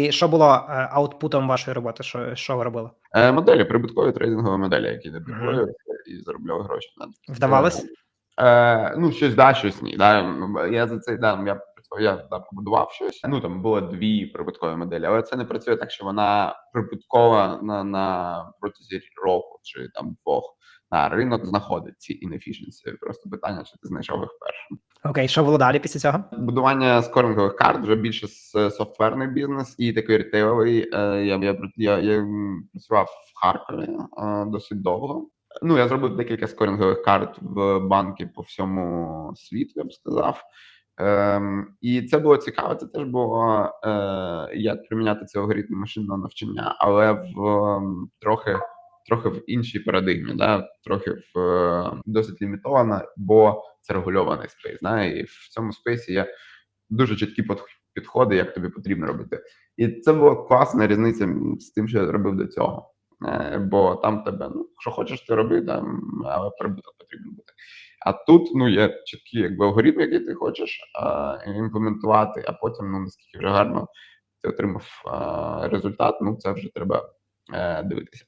І що було е, аутпутом вашої роботи? Що, що ви робили? Е, моделі, прибуткові трейдингові моделі, які Мгм. деплоюються і заробляли гроші. Да. Вдавалось? Е, ну, щось да, щось ні. Да. Я за цей да, я я да, побудував щось. Ну там було дві прибуткові моделі, але це не працює так, що вона прибуткова на, на протязі року чи там двох. На ринок знаходить ці inefficiency. Просто питання, чи ти знайшов їх першим. Окей, що було далі після цього? Будування скорингових карт вже більше с- софтверний бізнес і такий ретейловий. Е, Я, я, я, я працював в Харкові е, досить довго. Ну, я зробив декілька скорингових карт в банки по всьому світу, я б сказав. Ем, і це було цікаво. Це теж було е, як приміняти цей алгоритм машинного навчання, але в ем, трохи, трохи в іншій парадигмі, да? трохи в е, досить лімітовано, бо це регульований спейс. Да? І в цьому спейсі є дуже чіткі підходи, як тобі потрібно робити. І це була класна різниця з тим, що я робив до цього. Е, Бо там тебе, ну, що хочеш, ти роби, там, але прибуток потрібен бути. А тут ну, є чіткий якби, алгоритм, який ти хочеш а, імплементувати, а потім, ну, наскільки вже гарно ти отримав а, результат, ну це вже треба е, дивитися.